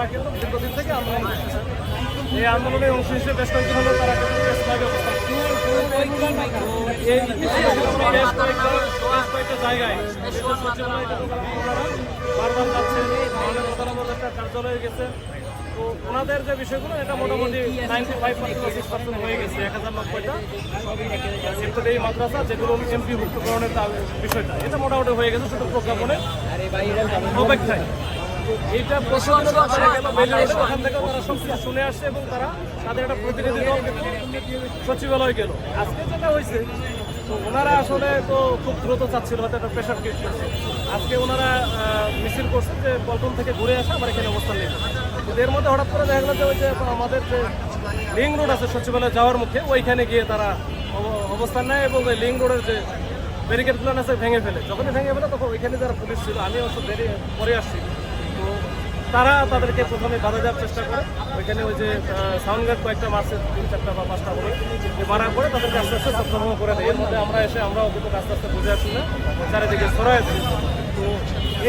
তারা কিন্তু দীর্ঘদিন থেকে আন্দোলন এই আন্দোলনের অংশ হিসেবে বেশ কয়েকদিন হলো তারা কিন্তু এই বেশ তো ওনাদের যে বিষয়গুলো, এটা মোটামুটি নাইনটি ফাইভ পার্সেন্ট হয়ে গেছে। এই মাদ্রাসা, যেগুলো বিষয়টা, এটা মোটামুটি হয়ে গেছে শুধু প্রজ্ঞাপনে অপেক্ষায়। এইটা প্রশ্ন তারা গেল ওখান থেকে তারা শুনে আসছে এবং তারা তাদের একটা প্রতিনিধি দল সচিবালয় গেল। আজকে যেটা হয়েছে, তো ওনারা আসলে তো খুব দ্রুত চাচ্ছিল, হয়তো একটা প্রেশার ক্রিয়েট করছে। আজকে ওনারা মিছিল করছে যে পল্টন থেকে ঘুরে আসা আমার এখানে অবস্থান নেই কিন্তু এর মধ্যে হঠাৎ করে দেখা গেল যে ওই যে আমাদের যে লিং রোড আছে সচিবালয় যাওয়ার মুখে, ওইখানে গিয়ে তারা অব- অবস্থান নেয় এবং ওই লিং রোডের যে ব্যারিকেডগুলো আছে, ভেঙে ফেলে। যখনই ভেঙে ফেলে, তখন ওইখানে যারা পুলিশ ছিল, আমি অবশ্য বেরিয়ে পরে আসছি। তো তারা তাদেরকে প্রথমে বাধা দেওয়ার চেষ্টা করে। ওইখানে ওই যে সাউন্ড গার্ড কয়েকটা মারছে তিন চারটা বা পাঁচটা করে যে মারার পরে তাদেরকে আস্তে আস্তে সপ্তাহ করে দেয়। এর মধ্যে আমরা এসে আমরাও কিন্তু আস্তে আস্তে বুঝে আসি না, চারিদিকে সরাই তো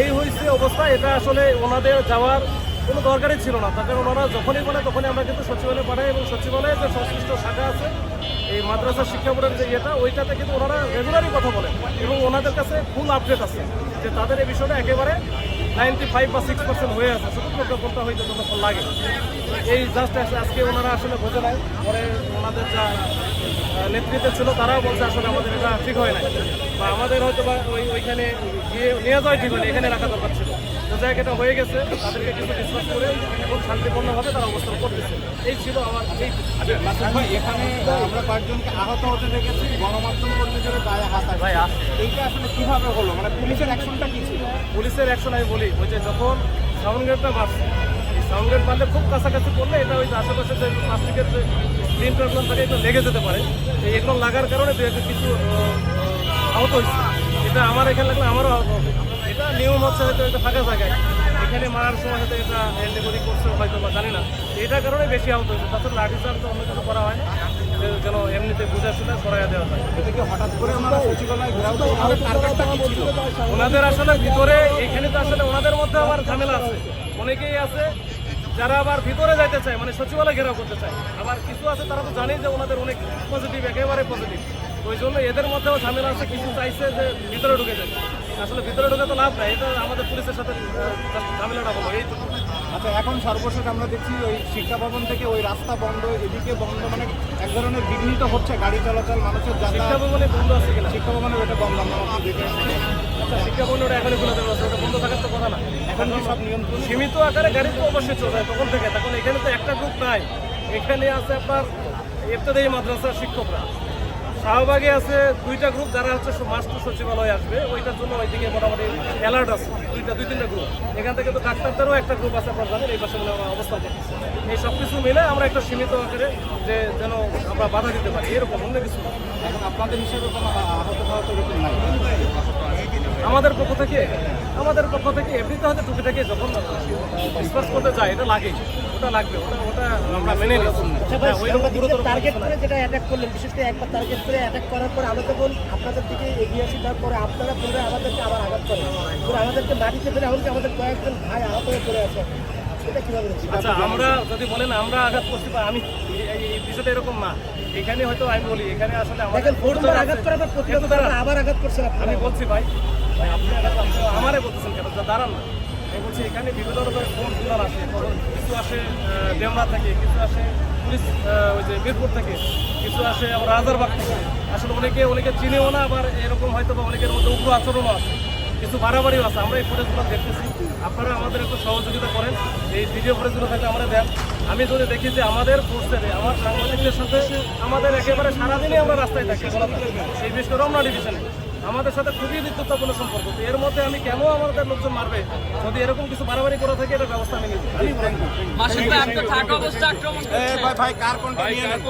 এই হয়েছে অবস্থা। এটা আসলে ওনাদের যাওয়ার কোনো দরকারই ছিল না। কারণ ওনারা যখনই বলে তখনই আমরা কিন্তু সচিবালয়ে পাঠাই এবং সচিবালয়ে যে সংশ্লিষ্ট শাখা আছে, এই মাদ্রাসা শিক্ষা বোর্ডের যে ইয়েটা, ওইটাতে কিন্তু ওনারা রেগুলারই কথা বলে এবং ওনাদের কাছে ফুল আপডেট আছে যে তাদের এই বিষয়টা একেবারে নাইনটি ফাইভ বা সিক্স পার্সেন্ট হয়ে আছে প্রজ্ঞাপনটা হইতে যতক্ষণ লাগে। এই জাস্ট আজকে ওনারা আসলে বোঝে নাই, পরে ওনাদের যা নেতৃত্বে ছিল তারাও বলছে আসলে আমাদের এটা ঠিক হয় নাই। বা আমাদের হয়তো বা ওই ওইখানে গিয়ে নিয়ে যাওয়াই ঠিক হয়নি, এখানে রাখা দরকার ছিল। তো যাই এটা হয়ে গেছে। তাদেরকে কিছু ডিসকাস করে এবং শান্তিপূর্ণভাবে তারা অবস্থান করতেছে। এই ছিল আমার এই এখানে আমরা কয়েকজনকে আহত হতে দেখেছি গণমাধ্যম কর্মীদের গায়ে হাত ভাই এইটা আসলে কীভাবে হলো? মানে পুলিশের অ্যাকশনটা কি ছিল? পুলিশের অ্যাকশন আমি বলি ওই যে যখন সাউন্ড গেটটা এই সাউন্ড গেট মারলে খুব কাছাকাছি পড়লে এটা ওই যে আশেপাশে যে প্লাস্টিকের যে স্ক্রিন প্রবলেম থাকে এটা লেগে যেতে পারে। এই এগুলো লাগার কারণে দু একটা কিছু আহ, আহ, আহত হয়েছে। এটা আমার এখানে লাগলে আমারও আহত হবে। নিয়ম হচ্ছে হয়তো এটা ফাঁকা জায়গায়। এখানে মারার সময় হয়তো এটা এন্ডিগরি করছে হয়তো বা জানি না। এটার কারণে বেশি আহত হয়েছে। তাছাড়া লাঠি চার্জ তো অন্য কিছু করা হয় না। যেন এমনিতে বুঝে শুনে সরাইয়া দেওয়া যায়। হঠাৎ করে সচিবালয় ঘেরাও ওনাদের আসলে ভিতরে এখানে তো আসলে ওনাদের মধ্যে আবার ঝামেলা আছে। অনেকেই আছে যারা আবার ভিতরে যাইতে চায় মানে সচিবালয় ঘেরাও করতে চায়। আবার কিছু আছে তারা তো জানেই যে ওনাদের অনেক পজিটিভ একেবারে পজিটিভ ওই জন্য এদের মধ্যেও ঝামেলা আছে কিছু চাইছে যে ভিতরে ঢুকে যায়। আসলে ভিতরে ঢুকে তো লাভ নাই এটা আমাদের পুলিশের সাথে ঝামেলাটা হলো। এই আচ্ছা এখন সর্বশেষ আমরা দেখছি ওই শিক্ষা ভবন থেকে ওই রাস্তা বন্ধ এদিকে বন্ধ মানে এক ধরনের বিঘ্নিত হচ্ছে গাড়ি চলাচল মানুষের শিক্ষা ভবনে বন্ধ আছে কিনা? শিক্ষা ভবনের ওটা বন্ধ আমরা দেখে আচ্ছা শিক্ষা ভবনে ওটা এখনই খুলে দেওয়া ওটা বন্ধ থাকার তো কথা না। এখন সব নিয়ন্ত্রণ? সীমিত আকারে গাড়ি তো অবশ্যই চলে যায় তখন থেকে তখন এখানে তো একটা গ্রুপ নাই। এখানে আছে আপনার ইফতেদায়ী মাদ্রাসার শিক্ষকরা। শাহবাগে আছে দুইটা গ্রুপ যারা হচ্ছে মাস্টার সচিবালয় আসবে। ওইটার জন্য ওইদিকে মোটামুটি অ্যালার্ট আছে। দুইটা দুই, তিনটা গ্রুপ এখান থেকে তো ডাক্তারদেরও একটা গ্রুপ আছে আপনার জানেন, এই পাশে মানে আমরা অবস্থান করতেছে। এই সব কিছু মিলে আমরা একটা সীমিত আকারে যে যেন আমরা বাধা দিতে পারি, এরকম অন্য কিছু এখন আপনাদের হিসেবে কোনো আহত ফাহত এরকম নাই। আমাদের পক্ষ থেকে আমাদের পক্ষ থেকে এমনিতে হয়তো টুকিটাকি যখন ডিসকাস করতে যায় এটা লাগে ওটা লাগবে ওটা ওটা আমরা মেনে নিই। হ্যাঁ, ওই রকম গুরুতর কোনো টার্গেট করে যেটা অ্যাটাক করলেন বিশেষ করে একবার টার্গেট করে অ্যাটাক করার পর আমরা যখন আপনাদের দিকে এগিয়ে আসি তারপরে আপনারা পুনরায় আমাদেরকে আবার আঘাত করেন। পুরো আমাদেরকে মাটিতে ফেলে এমনকি আমাদের কয়েকজন ভাই আহত হয়ে পড়ে আছে আচ্ছা আমরা যদি বলেন আমরা আঘাত করছি বা আমি এই- বিষয়টা এরকম না। এখানে হয়তো আমি বলি এখানে আসলে আমাদের আঘাত করার পর পর আবার আঘাত করছেন আমি বলছি ভাই ভাই আপনি আঘাত আমারে বলতেছেন কেন? দাঁড়ান না। আমি বলছি এখানে বিভিন্ন রকমের ফোন তুলার আসে কিছু আসে ডেমরা থেকে কিছু আসে পুলিশ ওই যে মিরপুর থেকে কিছু আসে আবার রাজারবাগ থেকে। আসলে অনেকে অনেকে চিনেও না আবার এরকম হয়তো বা অনেকের মধ্যে উগ্র আচরণও আছে। কিছু বাড়াবাড়িও আছে আমরা এই ফুটেজগুলো দেখতেছি। আপনারা আমাদের একটু সহযোগিতা করেন এই ভিডিও ফুটেজগুলো থাকলে আমরা দেন। আমি যদি দেখি যে আমাদের ফোর্সের আমার সাংবাদিকদের সাথে আমাদের একেবারে সারাদিনই আমরা রাস্তায় থাকি এই বিশেষ করে রমনা ডিভিশনে আমাদের সাথে খুবই বিদ্যুৎপূর্ণ সম্পর্ক। তো এর মধ্যে আমি কেন আমাদের লোকজন মারবে? যদি এরকম কিছু বাড়াবাড়ি করে থাকে এটা ব্যবস্থা আমি নিব। ভাই আপনি থাকা অবস্থা আক্রমণ ভাই ভাই কার কোনটা নিয়ে নেন?